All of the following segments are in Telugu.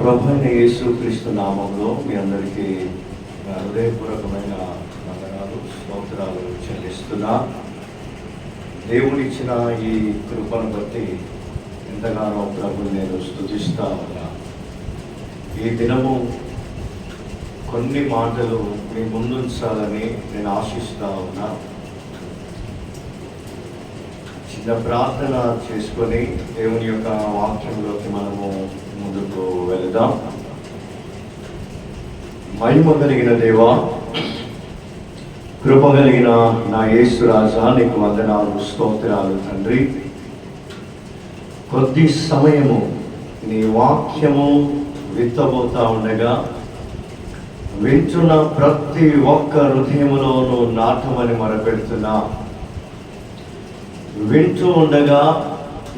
ప్రభు అయిన యేసు క్రీస్తు నామంలో మీ అందరికీ హృదయపూర్వకమైన వందనాలు స్తోత్రాలు చెల్లిస్తున్నా. దేవుడిచ్చిన ఈ కృపను బట్టి ఎంతగానో ప్రభుని నేను స్థుతిస్తా ఉన్నా. ఈ దినము కొన్ని మాటలు మీ ముందుంచాలని నేను ఆశిస్తా ఉన్నా. చిన్న ప్రార్థన చేసుకొని దేవుని యొక్క వాక్యంలోకి మనము ముందుకు వెళదాం. మహిమ కలిగిన దేవా కృప కలిగిన నా యేసు రాజా నీకు వందనాలు స్తోత్రాలు తండ్రి. కొద్ది సమయము నీ వాక్యము విత్తబోతా ఉండగా వింటున్న ప్రతి ఒక్క హృదయములోనూ నాటమని మొరపెడుతున్నా. వింటూ ఉండగా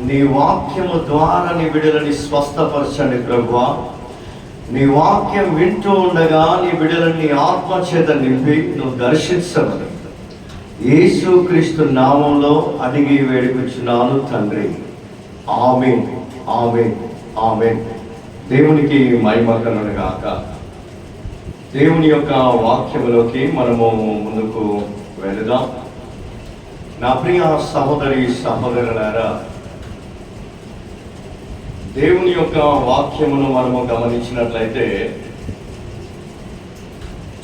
నీ వాక్యము ద్వారా నీ బిడ్డలని స్వస్థపరచండి ప్రభువా. నీ వాక్యం వింటూ ఉండగా నీ బిడ్డలని ఆత్మ చేత నింపి నువ్వు దర్శించమని. యేసు క్రీస్తు నామంలో అడిగి వేడుకొచ్చున్నాను తండ్రి. ఆమె ఆమె ఆమె దేవునికి మహిమ గాక. దేవుని యొక్క వాక్యములోకి మనము ముందుకు వెళదాం. నా ప్రియ సహోదరి సహోదరులారా దేవుని యొక్క వాక్యమును మనము గమనించినట్లయితే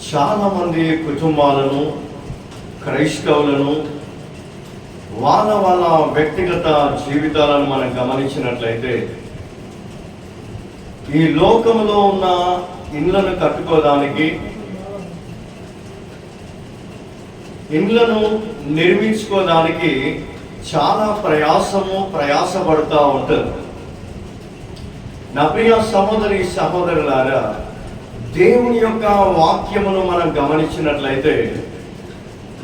చాలా మంది కుటుంబాలను క్రైస్తవులను వాళ్ళ వాళ్ళ వ్యక్తిగత జీవితాలను మనం గమనించినట్లయితే ఈ లోకంలో ఉన్న ఇండ్లను కట్టుకోవడానికి ఇండ్లను నిర్మించుకోవడానికి చాలా ప్రయాసము ప్రయాసపడుతూ ఉంటుంది. నా ప్రియ సహోదరి సహోదరులారా దేవుని యొక్క వాక్యమును మనం గమనించినట్లయితే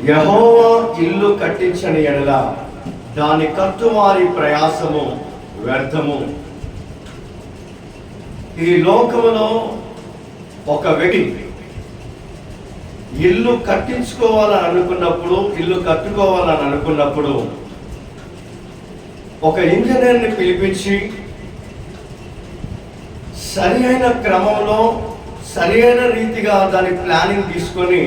యహోవా ఇల్లు కట్టించని ఎడల దాని కట్టువారి ప్రయాసము వ్యర్థము. ఈ లోకములో ఒక వ్యక్తి ఇల్లు కట్టించుకోవాలని అనుకున్నప్పుడు ఇల్లు కట్టుకోవాలని అనుకున్నప్పుడు ఒక ఇంజనీర్ని పిలిపించి సరి అయిన క్రమంలో సరి అయిన రీతిగా దాని ప్లానింగ్ తీసుకొని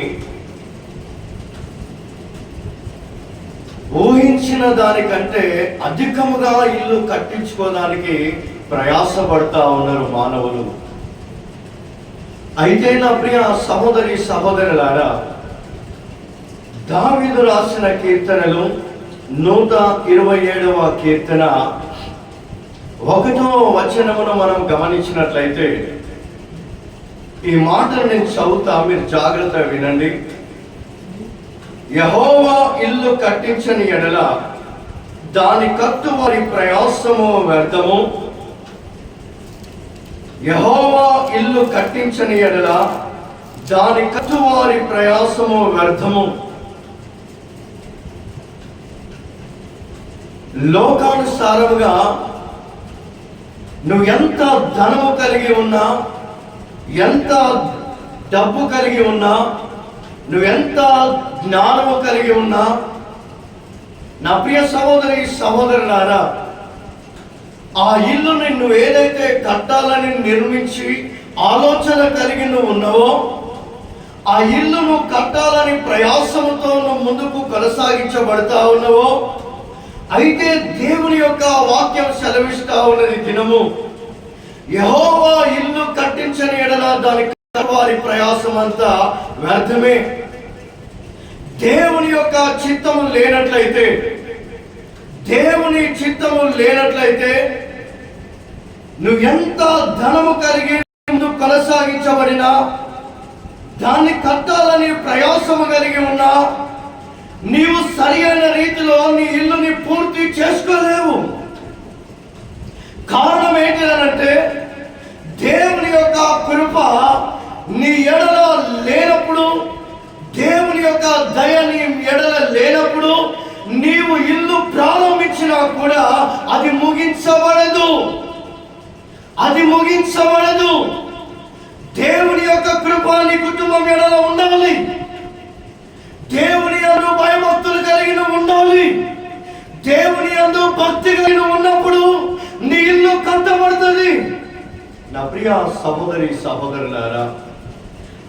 ఊహించిన దానికంటే అధికముగా ఇల్లు కట్టించుకోవడానికి ప్రయాసపడతా ఉన్నారు మానవులు. అయితే నా ప్రియ సహోదరి సహోదరులారా దావీదు రాసిన కీర్తనలు నూట ఇరవై ఏడవ కీర్తన ఒకటో వచనమును మనం గమనించినట్లయితే ఈ మాటలు నేను చదువుతా మీరు జాగ్రత్త వినండి. యహోవా ఇల్లు కట్టించని ఎడల దాని కత్తు వారి ప్రయాసము వ్యర్థము. యహోవా ఇల్లు కట్టించని ఎడల దాని కత్తు వారి ప్రయాసము వ్యర్థము. లోకానుసారముగా నువ్వు ఎంత ధనము కలిగి ఉన్నా ఎంత డబ్బు కలిగి ఉన్నా నువ్వెంత జ్ఞానము కలిగి ఉన్నా నా ప్రియ సహోదరి సహోదరులారా ఆ ఇల్లుని నువ్వు ఏదైతే కట్టాలని నిర్మించి ఆలోచన కలిగి నువ్వు ఉన్నావో ఆ ఇల్లును కట్టాలని ప్రయాసంతో నువ్వు ముందుకు కొనసాగించబడతా ఉన్నావో అయితే దేవుని యొక్క వాక్యం సెలవిస్తా ఉన్నది దినము. యహోవా ఇల్లు కట్టించని ఎడల దాని వారి ప్రయాసం అంతా వ్యర్థమే. దేవుని యొక్క చిత్తము లేనట్లయితే దేవుని చిత్తము లేనట్లయితే నువ్వు ఎంత ధనము కలిగి కొనసాగించబడినా దాన్ని కట్టాలని ప్రయాసము కలిగి ఉన్నా నీవు సరి అయిన రీతిలో నీ ఇల్లుని పూర్తి చేసుకోలేవు. కారణం ఏంటంటే దేవుని యొక్క కృప నీ ఎడల లేనప్పుడు దేవుని యొక్క దయ నీ ఎడల లేనప్పుడు నీవు ఇల్లు ప్రారంభించినా కూడా అది ముగించబడదు. అది ముగించబడదు. దేవుని యొక్క కృప నీ కుటుంబం ఎడల ఉండాలి దేవుని భయభక్తులు కలిగిన ఉండాలి. దేవుని అందు భక్తి కలిగిన ఉన్నప్పుడు నీ ఇల్లు కట్టబడుతుంది నా ప్రియ సహోదరి సహోదరులారా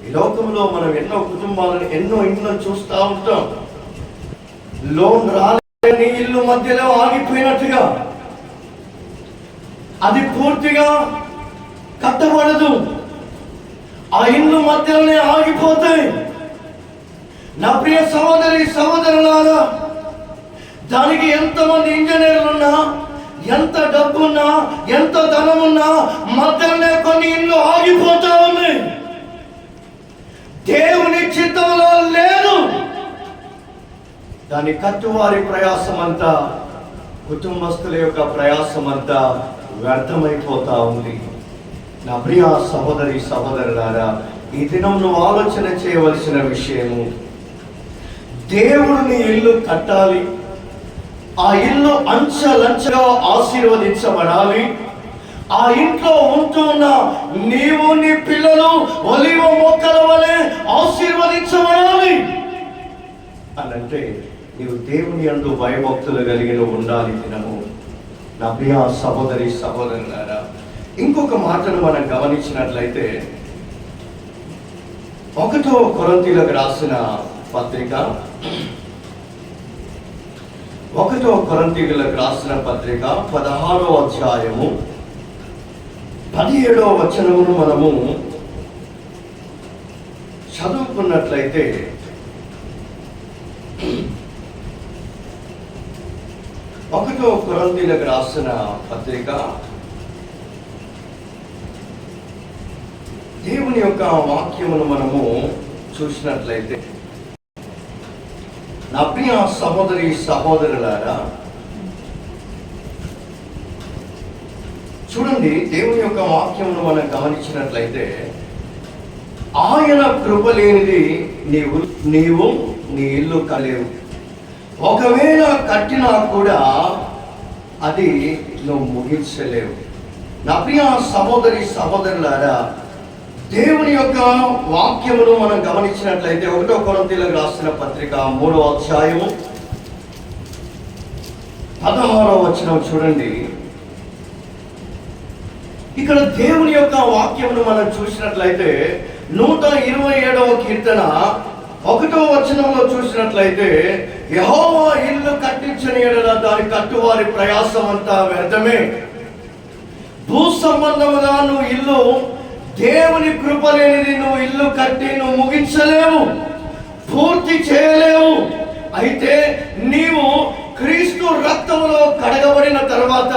ఈ లోకంలో మనం ఎన్నో కుటుంబాలను ఎన్నో ఇంట్లో చూస్తూ ఉంటాం. లోన్ రాలేని ఇల్లు మధ్యలో ఆగిపోయినట్టుగా. అది పూర్తిగా కట్టబడదు. ఆ ఇల్లు మధ్యలోనే ఆగిపోతాయి. నా ప్రియ సహోదరి సహోదరులారా దానికి ఎంతమంది ఇంజనీర్లు ఉన్నా ఎంత డబ్బున్నా ఎంత ధనం ఉన్నా మధ్యలోనే కొన్ని ఇల్లు ఆగిపోతా ఉన్నాయి. దేవుని చిత్తంలో లేదు దాని కట్టువారి ప్రయాసం అంతా కుటుంబస్తుల యొక్క ప్రయాసం అంతా వ్యర్థమైపోతా ఉంది. నా ప్రియ సహోదరి సహోదరులారా ఈ దినం నువ్వు ఆలోచన చేయవలసిన విషయము దేవుడిని ఇల్లు కట్టాలి. ఆ ఇల్లు అంచలంచగా ఆశీర్వదించబడాలి. ఆ ఇంట్లో ఉంటున్న నీవు నీ పిల్లలు ఒలివ మొక్కల వలె ఆశీర్వదించబడాలి. అనంటే నీవు దేవుని అందు భయభక్తులు కలిగిన ఉండాలి తినము. నా ప్రియ సహోదరి సహోదరులారా ఇంకొక మాటను మనం గమనించినట్లయితే ఒకటో కొరంతీలకు రాసిన పత్రిక ఒకటో కొరంతీలకు రాసిన పత్రిక పదహారో అధ్యాయము. పదిహేడో వచనమును మనము చదువుకున్నట్లయితే ఒకటో కొరంతీలకు రాసిన పత్రిక దేవుని యొక్క వాక్యమును మనము చూసినట్లయితే నా ప్రియ సహోదరి సహోదరులారా చూడండి దేవుని యొక్క వాక్యమును మనం గమనించినట్లయితే ఆయన కృప లేనిది నీవు నీవు నీ ఇల్లు కలేవు. ఒకవేళ కట్టినా కూడా అది నువ్వు ముగించలేవు. నా ప్రియ సహోదరి సహోదరులారా దేవుని యొక్క వాక్యమును మనం గమనించినట్లయితే ఒకటో కొరంతీలకు రాసిన పత్రిక మూడో అధ్యాయము పదహారో వచనం చూడండి. ఇక్కడ దేవుని యొక్క వాక్యమును మనం చూసినట్లయితే నూట ఇరవై ఏడవ కీర్తన ఒకటో వచనంలో చూసినట్లయితే యహోవా ఇల్లు కట్టించని ఎడల దాని కట్టువారి ప్రయాసం అంతా వ్యర్థమే. భూ సంబంధముగా నువ్వు ఇల్లు దేవుని కృప లేనిది నువ్వు ఇల్లు కట్టి నువ్వు ముగించలేవు. పూర్తి చేయలేవు. అయితే నీవు క్రీస్తు రక్తంలో కడగబడిన తర్వాత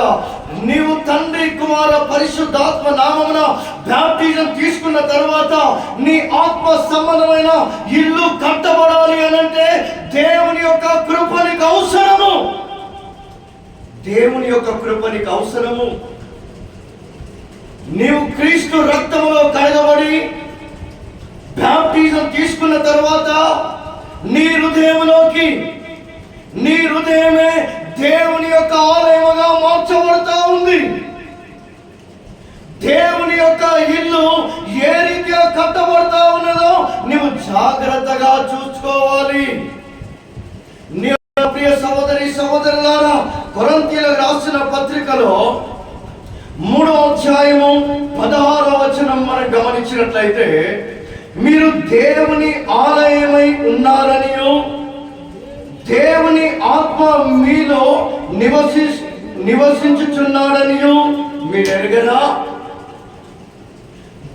నీవు తండ్రి కుమార పరిశుద్ధాత్మ నామమున బ్యాప్టిజం తీసుకున్న తర్వాత నీ ఆత్మ సంబంధమైన ఇల్లు కట్టబడాలి అనంటే దేవుని యొక్క కృపనికి అవసరము. దేవుని యొక్క కృపనికి అవసరము. నీవు క్రీస్తు రక్తంలో కడగబడి బ్యాప్టిజం తీసుకున్న తర్వాత నీ హృదయంలోకి నీ హృదయమే దేవుని యొక్క ఆలయముగా మార్చబడతా ఉంది. దేవుని యొక్క ఇల్లు ఏ రీతిగా కట్టబడతా ఉన్నదో నీవు జాగ్రత్తగా చూసుకోవాలి. నీ ప్రియ సహోదరి సహోదరులారా కొరంతీలకు రాసిన పత్రికలో మూడో అధ్యాయము పదహారో వచనం మనం గమనించినట్లయితే మీరు దేవుని ఆలయమై ఉన్నారనియు దేవుని ఆత్మ మీలో నివసి నివసించుచున్నాడనియు మీరు ఎరగరా?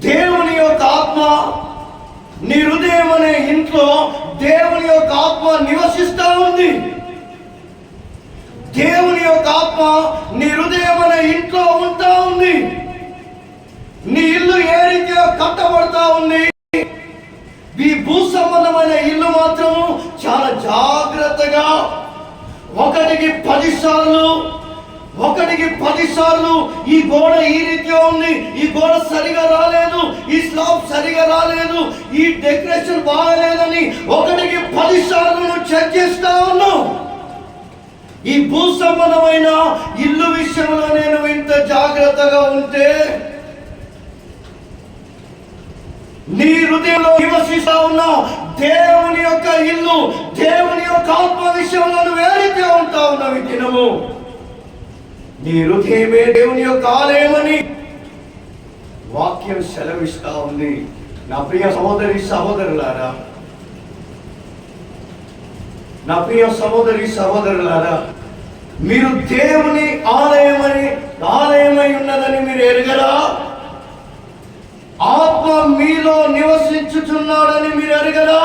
దేవుని యొక్క ఆత్మ నీ హృదయం అనే ఇంట్లో దేవుని యొక్క ఆత్మ నివసిస్తా ఉంది. దేవుని యొక్క ఆత్మ నీ హృదయం అనే ఇంట్లో ఉంటా ఉంది. నీ ఇల్లు ఏ రీతిగా కట్టబడతా ఉంది. ఈ భూ సంబంధమైన ఇల్లు మాత్రము చాలా జాగ్రత్తగా ఒకటికి పది సార్లు ఒకటికి పది సార్లు ఈ గోడ ఈ రీతిగా ఉంది. ఈ గోడ సరిగా రాలేదు ఈ స్లాబ్ సరిగా రాలేదు ఈ డెకరేషన్ బాగలేదని ఒకటికి పది సార్లు నువ్వు చెక్ చేస్తా ఉన్నావు. ఈ భూ సంబంధమైన ఇల్లు విషయంలో నేను ఇంత జాగ్రత్తగా ఉంటే నీ హృదయంలో నివసిస్తా ఉన్న దేవుని యొక్క ఇల్లు దేవుని యొక్క ఆత్మ విషయంలో నువ్వు ఉంటా ఉన్నావు దినము? నీ హృదయమే దేవుని యొక్క ఆలయమని వాక్యం సెలవిస్తా ఉంది. నా ప్రియ సహోదరి సహోదరులారా నా ప్రియ సహోదరి సహోదరులారా మీరు దేవుని ఆలయమని ఆలయమై ఉన్నదని మీరు ఎరగరా? ఆత్మ మీలో నివసించుచున్నాడని మీరు ఎరగరా?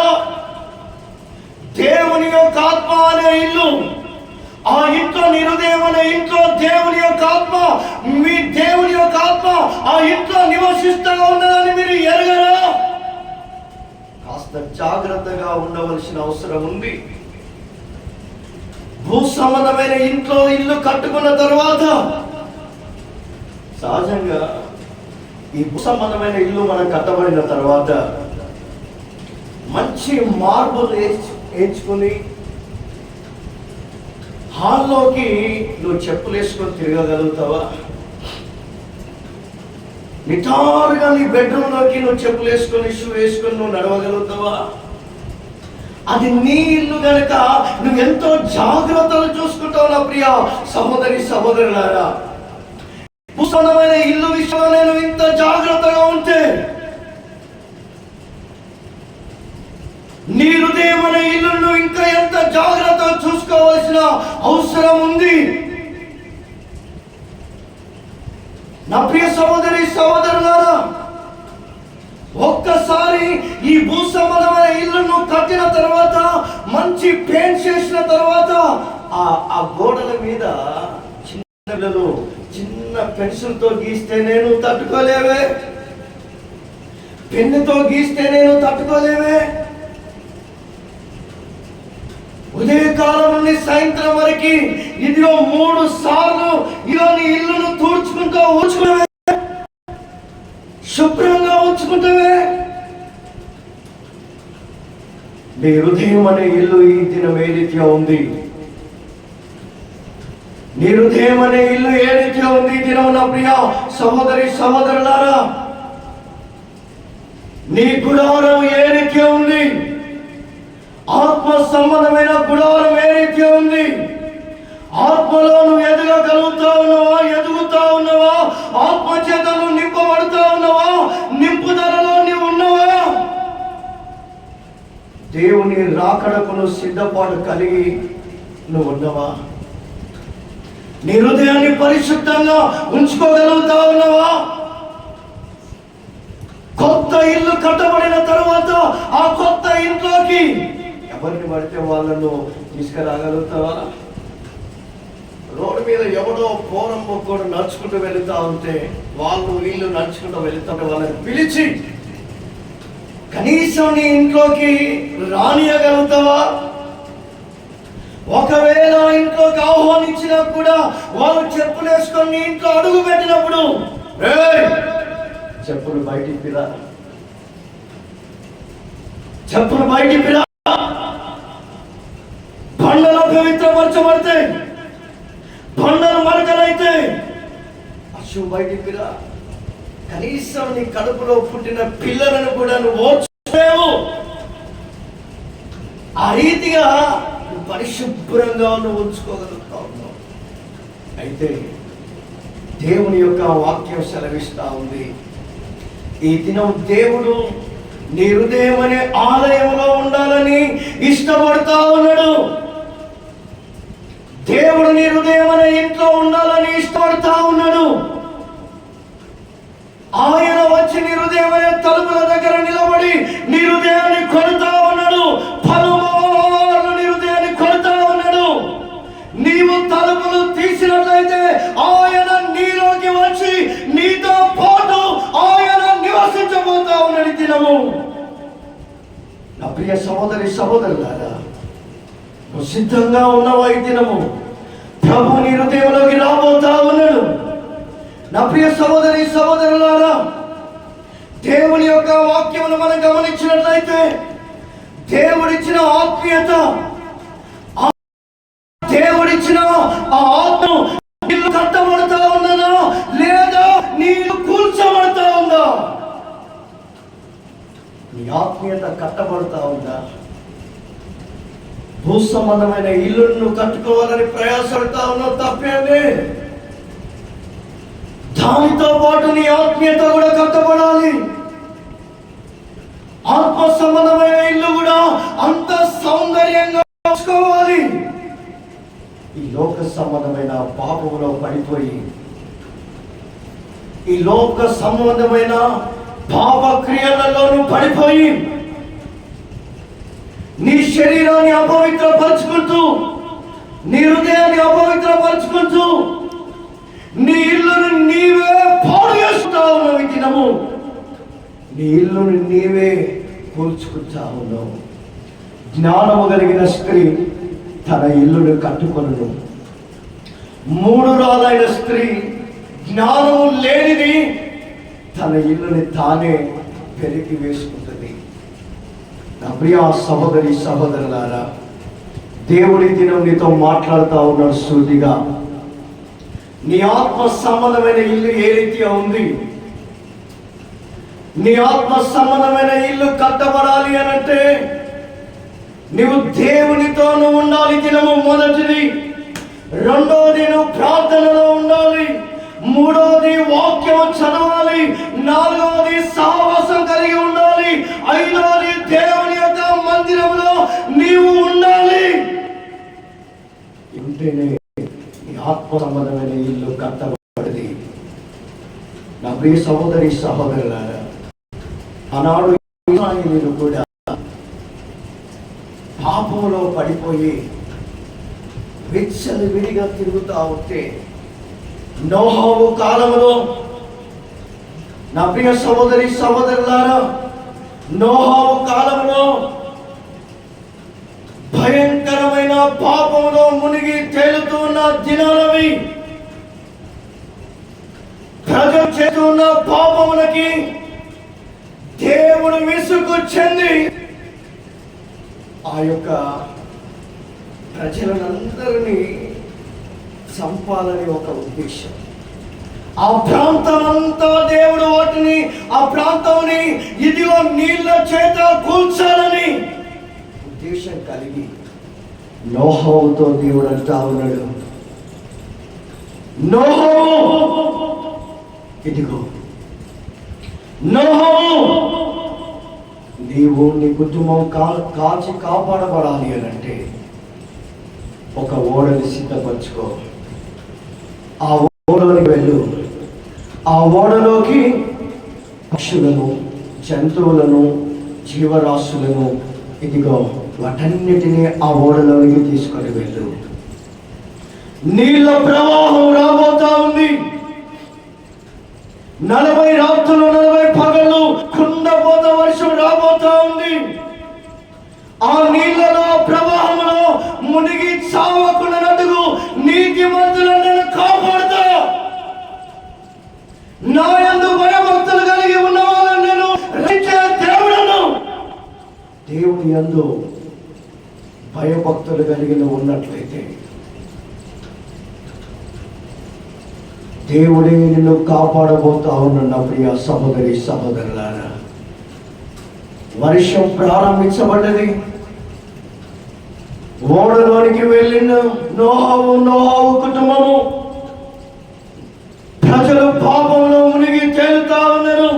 దేవుని యొక్క ఆత్మ అనే ఇల్లు ఆ ఇంట్లో నిరుదయం అనే ఇంట్లో దేవుని యొక్క ఆత్మ మీ దేవుని యొక్క ఆత్మ ఆ ఇంట్లో నివసిస్తూ ఉన్నదని మీరు ఎరగరా? కాస్త జాగ్రత్తగా ఉండవలసిన అవసరం ఉంది. భూ సంబంధమైన ఇంట్లో ఇల్లు కట్టుకున్న తర్వాత సహజంగా ఈ భూ సంబంధమైన ఇల్లు మనం కట్టబడిన తర్వాత మంచి మార్బుల్ వేసి- వేయించుకుని హాల్లోకి నువ్వు చెప్పులు వేసుకొని తిరగగలుగుతావా? నిటారుగా నీ బెడ్రూమ్లోకి నువ్వు చెప్పులు వేసుకొని షూ వేసుకొని నువ్వు నడవగలుగుతావా? అది నీ ఇల్లు కనుక నువ్వు ఎంతో జాగ్రత్తలు చూసుకుంటావు నా ప్రియ సహోదరి సహోదరులారా. పుస్తకమైన ఇల్లు విషయంలో నేను ఇంత జాగ్రత్తగా ఉంటే నీ హృదయమైన ఇల్లును ఇంకా ఎంత జాగ్రత్త చూసుకోవాల్సిన అవసరం ఉంది. నా ప్రియ సహోదరి సహోదరులారా ఒక్కసారి ఈ భూసంబంధమైన ఇల్లును కట్టిన తర్వాత మంచి పెయింట్ చేసిన తర్వాత ఆ ఆ గోడల మీద చిన్న పిల్లలు చిన్న పెన్సిల్తో గీస్తే నేను తట్టుకోలేవే. పెన్నుతో గీస్తే నేను తట్టుకోలేవే. ఉదయకాలం నుండి సాయంత్రం వరకు ఇదిగో మూడు సార్లు ఇదిగో నీ ఇల్లును తూడ్చుకుంటూ ఊడ్చుకునే శుభ్రంగా ఉంచుకుంటావే. నీ హృదయం అనే ఇల్లు ఈ దినం ఏ రీతిగా ఉంది? నీ హృదయం అనే ఇల్లు ఏ రీతిగా ఉంది ఈ దినం నా ప్రియ సహోదరి సహోదరులారా? నీ గుడారం ఏ రీతిగా ఉంది? ఆత్మ సంబంధమైన గుడారం ఏ రీతిగా ఉంది? ఆత్మలో నువ్వు ఎదగగలుగుతా ఉన్నావా? ఎదుగుతా ఉన్నావా? ఆత్మ చేత దేవుని రాకడకును సిద్ధపాటు కలిగి నువ్వు ఉన్నావా? నీ హృదయాన్ని పరిశుద్ధంగా ఉంచుకోగలుగుతా ఉన్నావా? కొత్త ఇల్లు కట్టబడిన తర్వాత ఆ కొత్త ఇంట్లోకి ఎవరిని పడితే వాళ్ళను తీసుకురాగలుగుతావా? రోడ్డు మీద ఎవడో పోరం మొక్కడు నడుచుకుంటూ వెళుతా ఉంటే వాళ్ళు వీళ్ళు నడుచుకుంటూ వెళుతుంటే వాళ్ళని పిలిచి కనీసం నీ ఇంట్లోకి రానియగలుగుతావా? ఒకవేళ ఇంట్లోకి ఆహ్వానించినా కూడా వాళ్ళు చెప్పులు వేసుకొని నీ ఇంట్లో అడుగు పెట్టినప్పుడు "ఏయ్, చెప్పులు బయటికి పిరా. చెప్పులు బయటికి పిరా. బండలు పవిత్రపరచబడితే బండలు మరకలైతే అశువు బయటికి పిరా. కనీసం నీ కడుపులో పుట్టిన పిల్లలను కూడా నువ్వు ఓర్చలేవు ఆ రీతిగా నువ్వు పరిశుభ్రంగా నువ్వు ఉంచుకోగలుగుతా ఉన్నావు అయితే దేవుని యొక్క వాక్యం సెలవిస్తా ఉంది. ఈ దినం దేవుడు నీ హృదయం అనే ఆలయంలో ఉండాలని ఇష్టపడతా ఉన్నాడు. దేవుడు నీ హృదయం అనే ఇంట్లో ఉండాలని ఇష్టపడతా ఉన్నాడు. ఆయన వచ్చి నీ తలుపుల దగ్గర నిలబడి నీ హృదయాన్ని కొడుతా ఉన్నాడు. పలుమార్లు నీ హృదయాన్ని కొడుతా ఉన్నాడు. నీవు తలుపులు తీసినట్లయితే ఆయన నీలోకి వచ్చి నీతో పాటు ఆయన నివసించబోతా ఉన్నాడు దినము. నా ప్రియ సహోదరి సహోదరులారా నువ్వు సిద్ధంగా ఉన్నావా ఈ దినము? ప్రభు నీ హృదయంలోకి నా ప్రియ సహోదరి సహోదరులారా దేవుని యొక్క వాక్యమును మనం గమనించినట్లయితే దేవుడిచ్చిన ఆత్మీయత దేవుడిచ్చిన ఆ ఆత్మ నీళ్ళు కట్టబడతా ఉన్నదా లేదా నీళ్ళు కూల్చబడతా ఉందా? నీ ఆత్మీయత కట్టబడతా ఉందా? భూ సంబంధమైన ఇల్లును కట్టుకోవాలని ప్రయాసపడతా ఉన్నావు తప్పేమే దానితో పాటు నీ ఆత్మీయత కూడా కట్టబడాలి. ఆత్మ సంబంధమైన ఇల్లు కూడా అంత సౌందర్యంగా ఉంచుకోవాలి. ఈ లోక సంబంధమైన పాపంలో పడిపోయి ఈ లోక సంబంధమైన పాప క్రియలలోనూ పడిపోయి నీ శరీరాన్ని అపవిత్రపరుచుకుంటూ నీ హృదయాన్ని అపవిత్రపరుచుకుంటూ నీ ఇల్లును నీవే పాడు చేస్తా ఉన్నావు ఈ దినము నీ ఇల్లును నీవే కూల్చుకుంటా ఉన్నావు జ్ఞానము కలిగిన స్త్రీ తన ఇల్లును కట్టుకొను మూడు రాలైన స్త్రీ జ్ఞానము లేనిది తన ఇల్లుని తానే పెరిగి వేసుకుంటుంది. నా ప్రియ సహోదరి సహోదరులారా దేవుడి దినం నీతో మాట్లాడుతూ ఉన్నాడు సూటిగా నీ ఆత్మ సంబంధమైన ఇల్లు ఏ రీతిగా ఉంది? నీ ఆత్మ సంబంధమైన ఇల్లు కట్టబడాలి అనంటే నీవు దేవునితో నువ్వు ఉండాలి దినము మొదటిది. రెండోది నువ్వు ప్రార్థనలో ఉండాలి. మూడోది వాక్యం చదవాలి. నాలుగోది సహవాసం కలిగి ఉండాలి. ఐదవది దేవుని యొక్క మందిరంలో నీవు ఉండాలి. ఉంటేనే ఆత్మ సంబంధమైన ఇల్లు కట్టబడింది నా ప్రియ సహోదరి సహోదరులారా ఆనాడు ఇస్రాయేలీలు కూడా పాపంలో పడిపోయి విచ్చలు విడిగా తిరుగుతా ఉంటే నోహవు కాలంలో నా ప్రియ సహోదరి సహోదరులారా నోహవు కాలంలో భయంకరమైన పాపంలో మునిగి తేలుతున్న దినాలవి. ప్రజలు చేస్తున్న పాపములకి దేవుడు విసుగు చెంది ఆ యొక్క ప్రజలందరినీ చంపాలని ఒక ఉద్దేశం. ఆ ప్రాంతం అంతా దేవుడు వాటిని ఆ ప్రాంతంని ఇదిగో నీళ్ళ చేత కూల్చాలని కలిగి నోహవుతో దేవుడు అంటా ఉన్నాడు. నోహము ఇదిగో. నోహము నీవు నీ కుటుంబం కా కాచి కాపాడబడాలి అని అంటే ఒక ఓడని సిద్ధపరచుకో. ఆ ఓడలోకి వెళ్ళు. ఆ ఓడలోకి పక్షులను జంతువులను జీవరాశులను ఇదిగో. వాటన్నిటినీ ఆ ఓడలోకి తీసుకొని వెళ్ళు. నీళ్ళ ప్రవాహం రాబోతా ఉంది. నలభై రాత్రులు నలభై పగళ్ళు కుండపోత వర్షం రాబోతా ఉంది. ఆ నీళ్ళలో ప్రవాహంలో మునిగి చావకున్నట్టుగు నీతి మంతులను నేను కాపాడుతా. నా ఎందు భయభక్తులు కలిగి ఉన్న వాళ్ళని నేను రక్షించే దేవుడను. దేవుని భయభక్తులు కలిగిన ఉన్నట్లయితే దేవుడే నిన్ను కాపాడబోతా ఉన్న నా ప్రియ సహోదరి సహోదరులారా. వర్షం ప్రారంభించబడ్డది. ఓడలోనికి వెళ్ళిన నోహావు నోహావు కుటుంబము ప్రజలు పాపంలో మునిగి తేలుతా ఉన్నారు.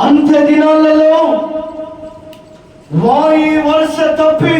అంత్య దినాలలో వాయి వరుస తప్పి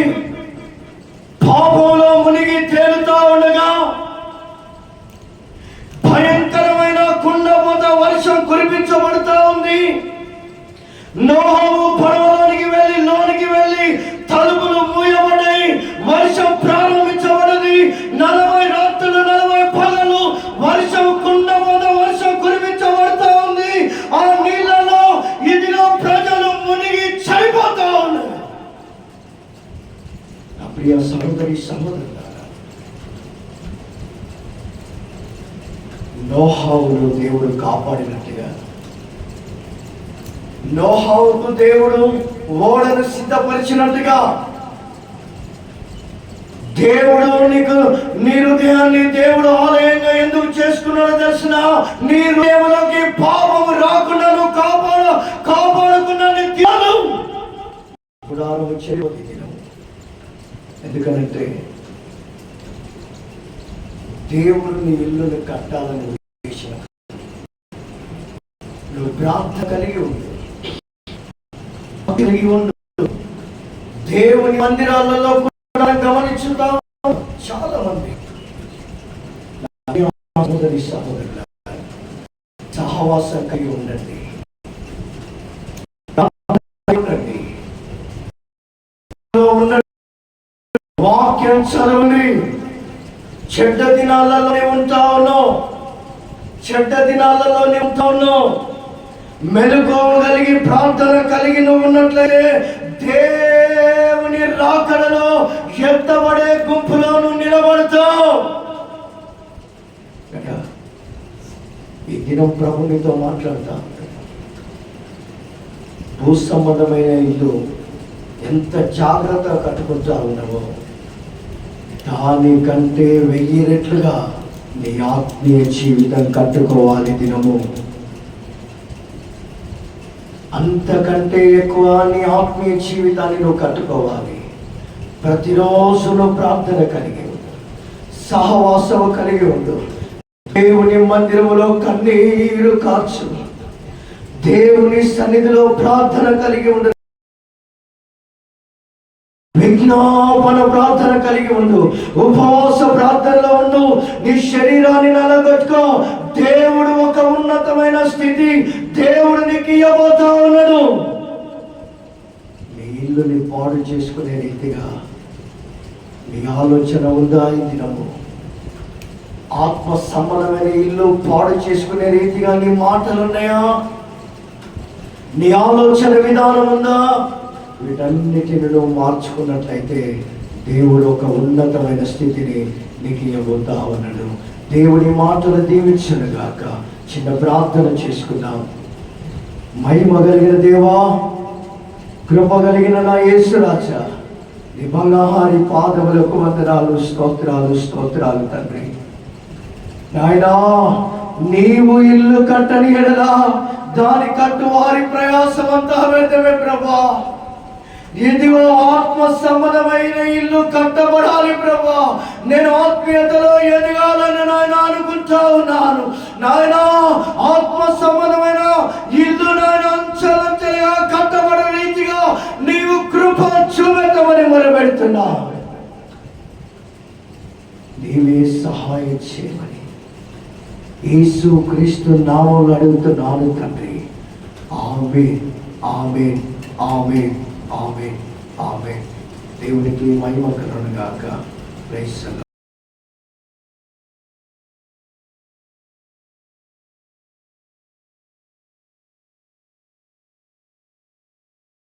ప్రియ సహోదరి సహోదరులారా నోహావును దేవుడు కాపాడినట్టుగా నోహావుకు దేవుడు ఓడను సిద్ధపరిచినట్టుగా దేవుడు నీకు నీ హృదయాన్ని దేవుడు ఆలయంగా ఎందుకు చేసుకున్నాడో తెలిసిన నీ దేవులకి పాపం రాకుండా నువ్వు కాపాడు కాపాడుకున్నా ఇప్పుడు ఆలోచన ఎందుకనంటే దేవుడిని ఇల్లును కట్టాలని ఉద్దేశం. నువ్వు ప్రార్థన కలిగి ఉండు. కలిగి ఉండు. దేవుని మందిరాలలో కూడా గమనించుతాం చాలా మంది సహవాసం కలిగి ఉండండి. వాక్యం చెడ్డ దినాలలోనే ఉంటా ఉన్నావు. చెడ్డ దినాలలోనే ఉంటా ఉన్నావు. మెలుకోగలిగి ప్రార్థన కలిగి నువ్వు ఉన్నట్లయితే దేవుని రాకడలో ఎత్తబడే గుంపులో నువ్వు నిలబడతావు. ఈ దినం ప్రభు నీతో మాట్లాడతా. భూ సంబంధమైన ఇల్లు ఎంత జాగ్రత్తగా కట్టుకుంటా ఉన్నావో. దానికంటే వెయ్యి రెట్లుగా నీ ఆత్మీయ జీవితం కట్టుకోవాలి దినము. అంతకంటే ఎక్కువ నీ ఆత్మీయ జీవితాన్ని నువ్వు కట్టుకోవాలి. ప్రతిరోజు నువ్వు ప్రార్థన కలిగి ఉండు. సహవాసము కలిగి ఉండు. దేవుని మందిరములో కన్నీరు కాచు దేవుని సన్నిధిలో ప్రార్థన కలిగి ఉండు. విజ్ఞాపన ప్రార్థన కలిగి ఉండు. ఉపవాస ప్రార్థనలో ఉండు. నీ శరీరాన్ని నలగొట్టుకో. దేవుడు ఒక ఉన్నతమైన స్థితి. దేవుడు నీకు ఇవ్వబోతా ఉన్నాడు. మీ ఇల్లుని పాడు చేసుకునే రీతిగా నీ ఆలోచన ఉందా ఈ దినము? ఆత్మ సంబంధమైన ఇల్లు పాడు చేసుకునే రీతిగా నీ మాటలు ఉన్నాయా నీ ఆలోచన విధానం ఉందా? వీటన్నిటిని నువ్వు మార్చుకున్నట్లయితే దేవుడు ఒక ఉన్నతమైన స్థితిని నీకు ఇవ్వబోతా ఉన్నాడు. దేవుడి మాటలు దీవించను గాక. చిన్న ప్రార్థన చేసుకుందాం. మహిమ కలిగిన దేవా కృప కలిగిన నా యేసురాచ నీ బంగాహారి పాదములకు వందనాలు స్తోత్రాలు స్తోత్రాలు తండ్రి. నాయనా నీవు ఇల్లు కట్టని ఎడలా దాని కట్టు వారి ప్రయాసం అంతా ప్రభా. ఇదిగో ఆత్మ సంబంధమైన ఇల్లు కట్టబడాలి ప్రభా. నేను ఆత్మీయతలో ఎదగాలని నాయన అనుకుంటా ఉన్నాను. నాయన ఆత్మ సంబంధమైన ఇల్లు నాయన అంచలంచలుగా కట్టబడే రీతిగా నీవు కృప చూపెట్టమని మొరపెడుతున్నా. నీవే సహాయం చేయమని. యేసు క్రీస్తు నామంలో అడుగుతున్నాను తండ్రి. ఆమె ఆమె ఆమె ఆమె ఆమె దేవునికి మహిమ కలుగును గాక ప్రైస్